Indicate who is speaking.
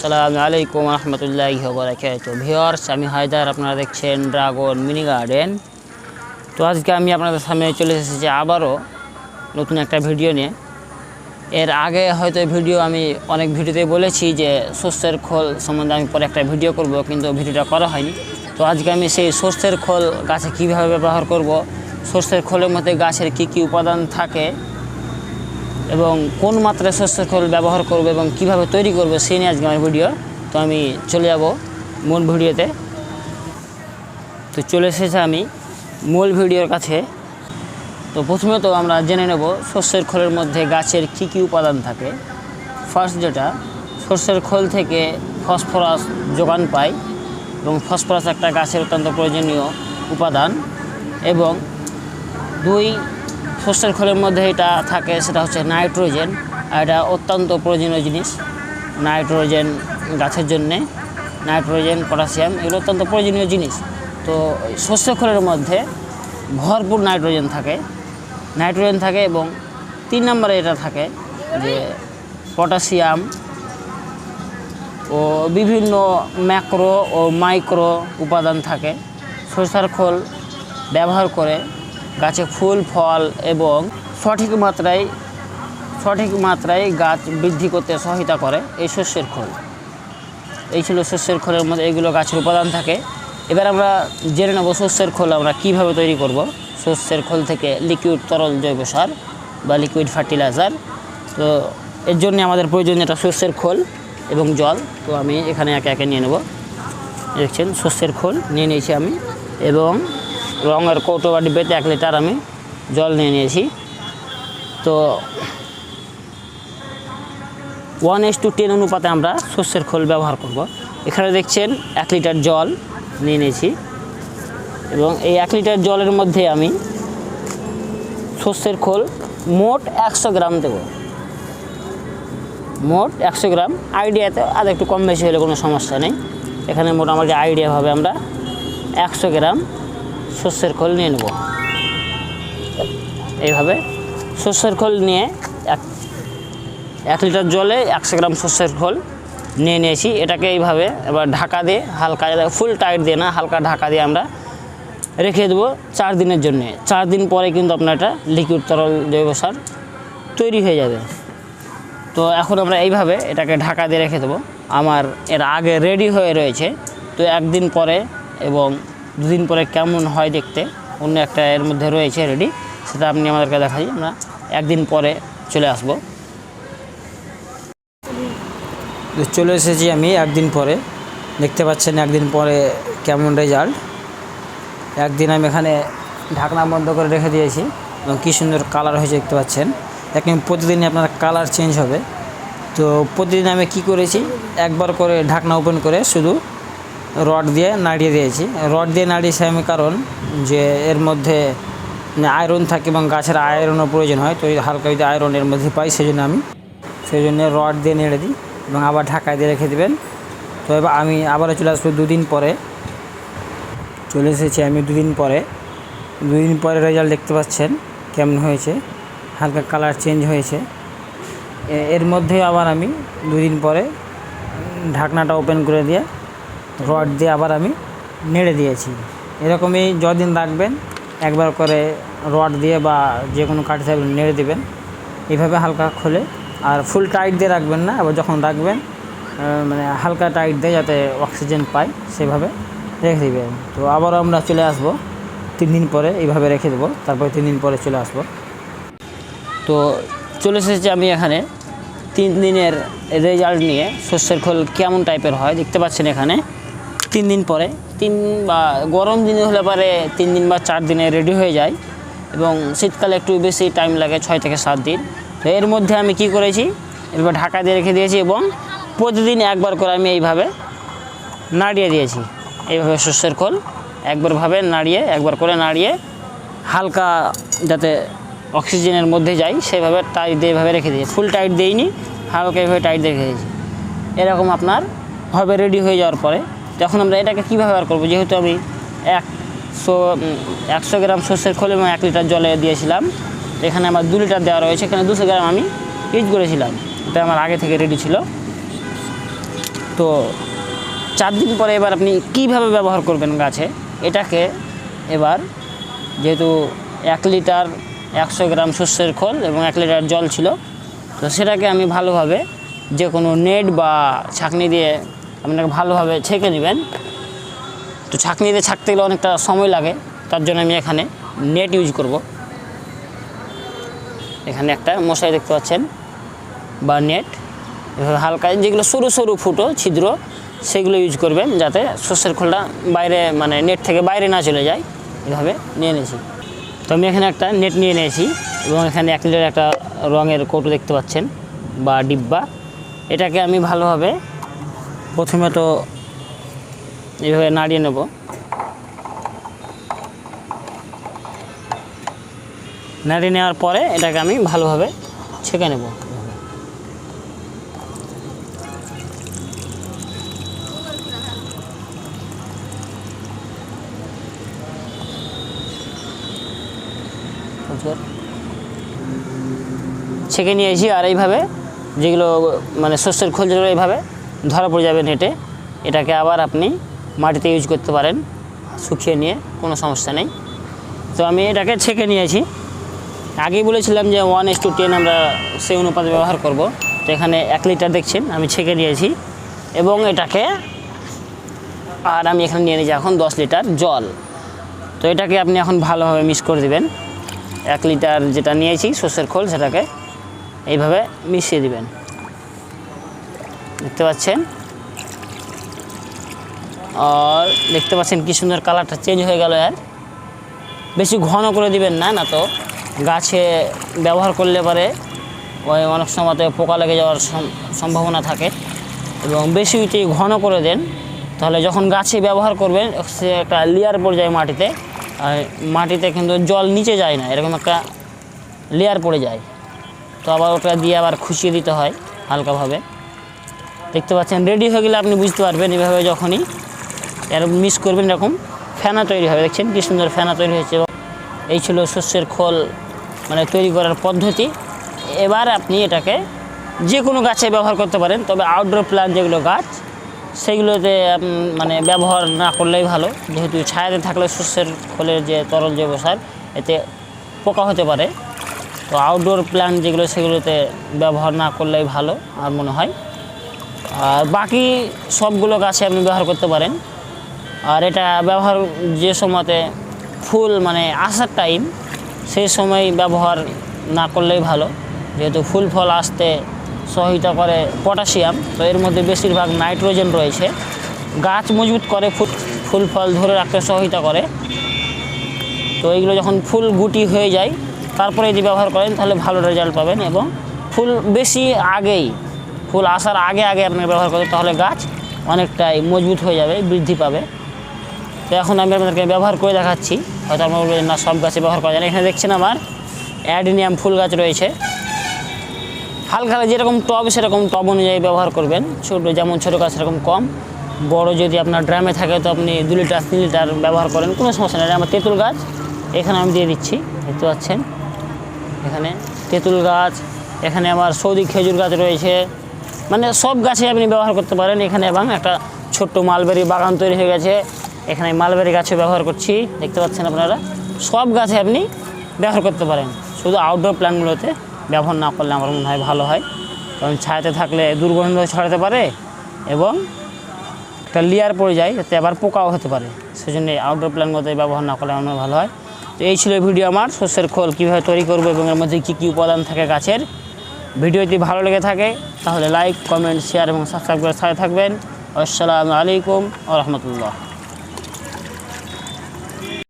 Speaker 1: সালাম আলাইকুম রহমতুল্লাহ বরাকাত ভিওর্স আমি হায়দার, আপনারা দেখছেন ড্রাগন মিনি গার্ডেন। তো আজকে আমি আপনাদের সামনে চলে এসেছি আবারও নতুন একটা ভিডিও নিয়ে। এর আগে হয়তো ভিডিও আমি অনেক ভিডিওতে বলেছি যে শস্যের খোল সম্বন্ধে আমি পরে একটা ভিডিও করব, কিন্তু ভিডিওটা করা হয়নি। তো আজকে আমি সেই শস্যের খোল গাছে কীভাবে ব্যবহার করব শস্যের খোলের মধ্যে গাছের কী কী উপাদান থাকে এবং কোন মাত্রায় শস্যের খোল ব্যবহার করব এবং কীভাবে তৈরি করব সেই নিয়ে আজকে আমার ভিডিও। তো আমি চলে যাব মূল ভিডিওতে। তো চলে এসেছে আমি মূল ভিডিওর কাছে। তো প্রথমে তো আমরা জেনে নেব শস্যের খোলের মধ্যে গাছের কী কী উপাদান থাকে। ফার্স্ট যেটা শস্যের খোল থেকে ফসফরাস যোগান পায় এবং ফসফরাস একটা গাছের অত্যন্ত প্রয়োজনীয় উপাদান। এবং দুই শস্যের খোলের মধ্যে এটা থাকে, সেটা হচ্ছে নাইট্রোজেন, আর এটা অত্যন্ত প্রয়োজনীয় জিনিস, নাইট্রোজেন গাছের জন্যে, নাইট্রোজেন, পটাশিয়াম, এগুলো অত্যন্ত প্রয়োজনীয় জিনিস। তো শস্য খোলের মধ্যে ভরপুর নাইট্রোজেন থাকে নাইট্রোজেন থাকে এবং তিন নম্বরে এটা থাকে যে পটাশিয়াম ও বিভিন্ন ম্যাক্রো ও মাইক্রো উপাদান থাকে। সরষার খোল ব্যবহার করে গাছে ফুল, ফল এবং সঠিক মাত্রায় সঠিক মাত্রায় গাছ বৃদ্ধি করতে সহায়তা করে এই শস্যের খোল। এই ছিল শস্যের খোলের মধ্যে এগুলো গাছের উপাদান থাকে। এবার আমরা জেনে নেব শস্যের খোল আমরা কীভাবে তৈরি করব। শস্যের খোল থেকে লিকুইড তরল জৈব সার বা লিকুইড ফার্টিলাইজার তো এর জন্য আমাদের প্রয়োজন এটা শস্যের খোল এবং জল। তো আমি এখানে একে একে নিয়ে নেব। দেখছেন, শস্যের খোল নিয়ে নিয়েছি আমি এবং রঙের কৌটো বা ডিব্বেতে এক লিটার আমি জল নিয়ে নিয়েছি। তো ওয়ান এস টু টেন অনুপাতে আমরা শস্যের খোল ব্যবহার করব। এখানে দেখছেন এক লিটার জল নিয়ে নিয়েছি এবং এই এক লিটার জলের মধ্যে আমি শস্যের খোল মোট একশো গ্রাম দেবো। মোট একশো গ্রাম। আইডিয়াতে আর একটু কম বেশি হলে কোনো সমস্যা নেই। এখানে মোটামুটি আইডিয়াভাবে আমরা একশো গ্রাম শস্যের খোল নিয়ে নেব। এইভাবে শস্যের খোল নিয়ে এক এক লিটার জলে একশো গ্রাম শস্যের খোল নিয়ে নিয়েছি। এটাকে এইভাবে এবার ঢাকা দিয়ে হালকা, ফুল টাইট দিয়ে না, হালকা ঢাকা দিয়ে আমরা রেখে দেবো চার দিনের জন্যে। চার দিন পরে কিন্তু আপনার এটা লিকুইড তরল জৈব সার তৈরি হয়ে যাবে। তো এখন আমরা এইভাবে এটাকে ঢাকা দিয়ে রেখে দেবো। আমার এর আগে রেডি হয়ে রয়েছে। তো একদিন পরে এবং দুদিন পরে কেমন হয় দেখতে, অন্য একটা এর মধ্যে রয়েছে রেডি সেটা আপনি আমাদেরকে দেখাই, আমরা একদিন পরে চলে আসব। চলে এসেছি আমি একদিন পরে, দেখতে পাচ্ছেন একদিন পরে কেমন রেজাল্ট একদিন আমি এখানে ঢাকনা বন্ধ করে রেখে দিয়েছি, এবং কী সুন্দর কালার হয়েছে দেখতে পাচ্ছেন। এখন প্রতিদিনই আপনার কালার চেঞ্জ হবে। তো প্রতিদিন আমি কি করেছি, একবার করে ঢাকনা ওপেন করে শুধু রড দিয়ে নাড়িয়ে দিয়েছি। রড দিয়ে নাড়িয়েছি আমি কারণ যে এর মধ্যে আয়রন থাকে এবং গাছের আয়রনও প্রয়োজন হয়, তো হালকা যদি আয়রন এর মধ্যে পাই সেই জন্য আমি সেই জন্য রড দিয়ে নেড়ে দিই এবং আবার ঢাকায় দিয়ে রেখে দেবেন। তো এবার আমি আবারও চলে আসব দুদিন পরে। চলে এসেছি আমি দুদিন পরে। দুদিন পরে রেজাল্ট দেখতে পাচ্ছেন কেমন হয়েছে, হালকা কালার চেঞ্জ হয়েছে। এর মধ্যে আবার আমি দুদিন পরে ঢাকনাটা ওপেন করে দিয়ে রড দিয়ে আবার আমি নেড়ে দিয়েছি। এরকমই যদিন রাখবেন, একবার করে রড দিয়ে বা যে কোনো কাঠি থাকলে নেড়ে দেবেন। এইভাবে হালকা খোলে আর ফুল টাইট দিয়ে রাখবেন না, আবার যখন রাখবেন মানে হালকা টাইট দিয়ে যাতে অক্সিজেন পায়, সেভাবে রেখে দেবেন। তো আবারও আমরা চলে আসব। তিন দিন পরে এইভাবে রেখে দেবো, তারপরে তিন দিন পরে চলে আসব। তো চলে এসেছি আমি এখানে। তিন দিনের রেজাল্ট নিয়ে শস্যের খোল কেমন টাইপের হয়, দেখতে পাচ্ছেন এখানে। তিন দিন পরে, তিন বা গরম দিনে হলে পরে তিন দিন বা চার দিনে রেডি হয়ে যায় এবং শীতকালে একটু বেশি টাইম লাগে ছয় থেকে সাত দিন। তো এর মধ্যে আমি কি করেছি এবার ঢাকা দিয়ে রেখে দিয়েছি এবং প্রতিদিন একবার করে আমি এইভাবে নাড়িয়ে দিয়েছি। এইভাবে শস্যের খোল একবারভাবে নাড়িয়ে, একবার করে নাড়িয়ে হালকা যাতে অক্সিজেনের মধ্যে যাই, সেভাবে টাইট দিয়ে এভাবে রেখে দিয়েছি। ফুল টাইট দিইনি, হালকা এভাবে টাইট রেখে দিয়েছি। এরকম আপনার হবে রেডি হয়ে যাওয়ার পরে। তখন আমরা এটাকে কী ব্যবহার করব? যেহেতু আমি একশো একশো গ্রাম শস্যের খোল এবং এক লিটার জলে দিয়েছিলাম। এখানে আমার দু লিটার দেওয়া রয়েছে। এখানে দুশো গ্রাম আমি ইউজ করেছিলাম। এটা আমার আগে থেকে রেডি ছিল। তো চার দিন পরে এবার আপনি কীভাবে ব্যবহার করবেন গাছে? এটাকে এবার যেহেতু এক লিটার একশো গ্রাম শস্যের খোল এবং এক লিটার জল ছিল, তো সেটাকে আমি ভালোভাবে যে কোনো নেট বা ছাঁকনি দিয়ে আপনাকে ভালোভাবে ছেঁকে নেবেন তো ছাঁকনি দিয়ে ছাঁকতে গেলে অনেকটা সময় লাগে, তার জন্য আমি এখানে নেট ইউজ করব। এখানে একটা মশাই দেখতে পাচ্ছেন, বা নেট এভাবে হালকা, যেগুলো সরু সরু ফুটো, ছিদ্র, সেগুলো ইউজ করবেন যাতে শস্যের খোলটা বাইরে মানে নেট থেকে বাইরে না চলে যায়। এভাবে নিয়ে নিয়েছি। তো আমি এখানে একটা নেট নিয়ে নিয়েছি এবং এখানে এক লিটার একটা রঙের কৌটো দেখতে পাচ্ছেন, বা ডিব্বা। এটাকে আমি ভালোভাবে প্রথমে তো এইভাবে নাড়িয়ে নেব। নাড়িয়ে নেওয়ার পরে এটাকে আমি ভালোভাবে ছেঁকে নেব। ছেঁকে নিয়েছি আর এইভাবে যেগুলো মানে শস্যের যেগুলো এইভাবে ধরা পড়ে যাবে নেটে এটাকে আবার আপনি মাটিতে ইউজ করতে পারেন, শুকিয়ে নিয়ে, কোনো সমস্যা নেই। তো আমি এটাকে ছেঁকে নিয়েছি। আগেই বলেছিলাম যে ওয়ান এস টু টেন আমরা সেই অনুপাতে ব্যবহার করব। তো এখানে এক লিটার দেখছেন, আমি ছেঁকে নিয়েছি। এবং এটাকে আর আমি এখানে নিয়ে নিয়েছি এখন দশ লিটার জল। তো এটাকে আপনি এখন ভালোভাবে মিক্স করে দেবেন। এক লিটার যেটা নিয়েছি, সর্ষের খোল সেটাকে এইভাবে মিশিয়ে দিবেন। দেখতে পাচ্ছেন? আর দেখতে পাচ্ছেন কি সুন্দর কালারটা চেঞ্জ হয়ে গেল আর বেশি ঘন করে দিবেন না না তো। গাছে ব্যবহার করলে পারে, ওই অনেক সময়তে পোকা লেগে যাওয়ার সম- সম্ভাবনা থাকে। এবং বেশি ঘন করে দেন, তাহলে যখন গাছে ব্যবহার করবেন, সে একটা লেয়ার পড়ে যায় মাটিতে। আর মাটিতে কিন্তু জল নিচে যায় না, এরকম একটা লেয়ার পড়ে যায়। তো আবার ওটা দিয়ে আবার খুশিয়ে দিতে হয়, হালকাভাবে। দেখতে পাচ্ছেন রেডি হয়ে গেলে আপনি বুঝতে পারবেন এভাবে যখনই। এর মিস করবেন এরকম ফেনা তৈরি হবে। দেখছেন কি সুন্দর ফেনা তৈরি হয়েছে এই ছিল শস্যের খোল মানে তৈরি করার পদ্ধতি। এবার আপনি এটাকে যে কোনো গাছে ব্যবহার করতে পারেন, তবে আউটডোর প্ল্যান্ট যেগুলো গাছ সেইগুলোতে মানে ব্যবহার না করলেই ভালো। যেহেতু ছায়াতে থাকলে শস্যের খোলের যে তরল জৈব সার, এতে পোকা হতে পারে। তো আউটডোর প্ল্যান্ট যেগুলো, সেগুলোতে ব্যবহার না করলেই ভালো, আমার মনে হয়। আর বাকি সবগুলো গাছে আপনি ব্যবহার করতে পারেন। আর এটা ব্যবহার যে সময়তে ফুল মানে আসার টাইম সেই সময় ব্যবহার না করলেই ভালো। যেহেতু ফুল ফল আসতে সহায়তা করে পটাশিয়াম, তো এর মধ্যে বেশিরভাগ নাইট্রোজেন রয়েছে। গাছ মজবুত করে ফুল ফুল ফল ধরে রাখতে সহায়তা করে। তো এইগুলো যখন ফুল গুটি হয়ে যায়, তারপরে যদি ব্যবহার করেন, তাহলে ভালো রেজাল্ট পাবেন এবং ফুল বেশি আগেই ফুল আসার আগে আগে আপনাকে ব্যবহার করেন তাহলে গাছ অনেকটাই মজবুত হয়ে যাবে, বৃদ্ধি পাবে। তো এখন আমি আপনাদেরকে ব্যবহার করে দেখাচ্ছি। হয়তো আপনার বলবেন, না, সব গাছে ব্যবহার করা যায় এখানে দেখছেন আমার অ্যাডিনিয়াম ফুল গাছ রয়েছে। হালকা যেরকম টব, সেরকম টব অনুযায়ী ব্যবহার করবেন। ছোটো, যেমন ছোটো গাছ সেরকম কম। বড় যদি আপনার ড্রামে থাকে, তো আপনি দু লিটার, তিন লিটার ব্যবহার করেন, কোনো সমস্যা নেই। আমার তেঁতুল গাছ, এখানে আমি দিয়ে দিচ্ছি, দেখতে পাচ্ছেন? এখানে তেঁতুল গাছ, এখানে আমার সৌদি খেজুর গাছ রয়েছে। মানে সব গাছে আপনি ব্যবহার করতে পারেন এখানে এবং একটা ছোট্ট মালবেরি বাগান তৈরি হয়ে গেছে। এখানে মালবেরি গাছে ব্যবহার করছি, দেখতে পাচ্ছেন আপনারা? সব গাছে আপনি ব্যবহার করতে পারেন। শুধু আউটডোর প্ল্যান্টগুলোতে ব্যবহার না করলে আমার মনে হয় ভালো হয়। কারণ ছায়াতে থাকলে দুর্গন্ধ ছড়াতে পারে এবং একটা লেয়ার পড়ে যায়, যাতে আবার পোকাও হতে পারে। সেজন্য আউটডোর প্ল্যানগুলোতে ব্যবহার না করলে আমার ভালো হয়। তো এই ছিল ভিডিও আমার শস্যের খোল কীভাবে তৈরি করব এবং এর মধ্যে কী কী উপাদান থাকে গাছের। ভিডিও যদি ভালো লেগে থাকে, তাহলে লাইক কমেন্ট শেয়ার এবং সাবস্ক্রাইব করে সাথে থাকবেন। আসসালামু আলাইকুম আ রহমতুল্লাহ।